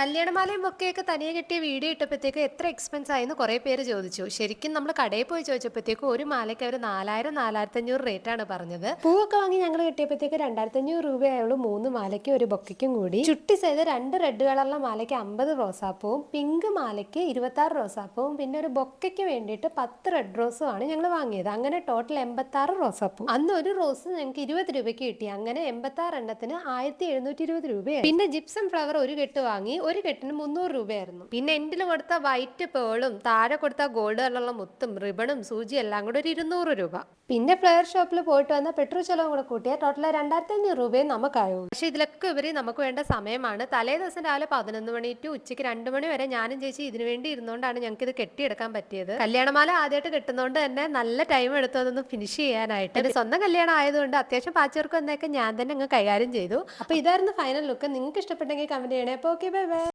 കല്യാണമാലയും ബൊക്കെയൊക്കെ തനിയെ കിട്ടിയ വീഡിയോ ഇട്ടപ്പോഴത്തേക്ക് എത്ര എക്സ്പെൻസ് ആയെന്ന് കുറേ പേര് ചോദിച്ചു. ശരിക്കും നമ്മൾ കടയിൽ പോയി ചോദിച്ചപ്പോഴത്തേക്ക് ഒരു മാലയ്ക്ക് അവർ നാലായിരം നാലായിരത്തി അഞ്ഞൂറ് റേറ്റ് ആണ് പറഞ്ഞത്. പൂവൊക്കെ വാങ്ങി ഞങ്ങൾ കിട്ടിയപ്പോഴത്തേക്ക് രണ്ടായിരത്തി അഞ്ഞൂറ് രൂപയായുള്ളൂ മൂന്ന് മാലയ്ക്കും ഒരു ബൊക്കയ്ക്കും കൂടി. ചുട്ടി ചെയ്ത് രണ്ട് റെഡ് കളറുള്ള മാലയ്ക്ക് അമ്പത് റോസാപ്പൂവും പിങ്ക് മാലയ്ക്ക് ഇരുപത്തി ആറ് റോസാപ്പൂവും പിന്നെ ഒരു ബൊക്കയ്ക്ക് വേണ്ടിയിട്ട് പത്ത് റെഡ് റോസും ആണ് ഞങ്ങൾ വാങ്ങിയത്. അങ്ങനെ ടോട്ടൽ എൺപത്തി ആറ് റോസാപ്പൂ അന്ന് ഒരു റോസ് ഞങ്ങൾക്ക് ഇരുപത് രൂപയ്ക്ക് കിട്ടി. അങ്ങനെ എൺപത്തി ആറ് എണ്ണത്തിന് ആയിരത്തി എഴുന്നൂറ്റി ഇരുപത് രൂപയായി. പിന്നെ ജിപ്സം ഫ്ലവർ ഒരു കെട്ട് വാങ്ങി ഒരു കെട്ടിന് മുന്നൂറ് രൂപയായിരുന്നു. പിന്നെ എൻഡിൽ കൊടുത്ത വൈറ്റ് പേളും താഴെ കൊടുത്ത ഗോൾഡ് കളറുള്ള മുത്തും റിബണും സൂചി എല്ലാം കൂടെ ഒരു ഇരുന്നൂറ് രൂപ. പിന്നെ ഫ്ലയർ ഷോപ്പിൽ പോയിട്ട് വന്ന പെട്രോൾ ചെലവും കൂടെ കൂട്ടിയാൽ ടോട്ടൽ രണ്ടായിരത്തി അഞ്ഞൂറ് രൂപയും നമുക്കായുള്ളൂ പക്ഷേ ഇതിലൊക്കെ ഇവർ നമുക്ക് വേണ്ട സമയമാണ്. തലേ ദിവസം രാവിലെ പതിനൊന്ന് മണി ടു ഉച്ചയ്ക്ക് രണ്ട് മണി വരെ ഞാനും ചേച്ചി ഇതിനു വേണ്ടി ഇരുന്നുകൊണ്ടാണ് ഞങ്ങൾക്ക് ഇത് കെട്ടിയെടുക്കാൻ പറ്റിയത്. കല്യാണമാല ആദ്യമായിട്ട് കിട്ടുന്നതുകൊണ്ട് തന്നെ നല്ല ടൈം എടുത്തു അതൊന്ന് ഫിനിഷ് ചെയ്യാനായിട്ട്. എന്റെ സ്വന്തം കല്യാണം ആയതുകൊണ്ട് അത്യാവശ്യം പാച്ചവർക്ക് വന്നേക്കെ ഞാൻ തന്നെ അങ്ങ് കൈകാര്യം ചെയ്തു. അപ്പൊ ഇതായിരുന്നു ഫൈനൽ ലുക്ക് നിങ്ങൾക്ക് ഇഷ്ടപ്പെട്ടെങ്കിൽ കമന്റ് ചെയ്യണേ. അപ്പോൾ ഓക്കെ ബൈ ബൈ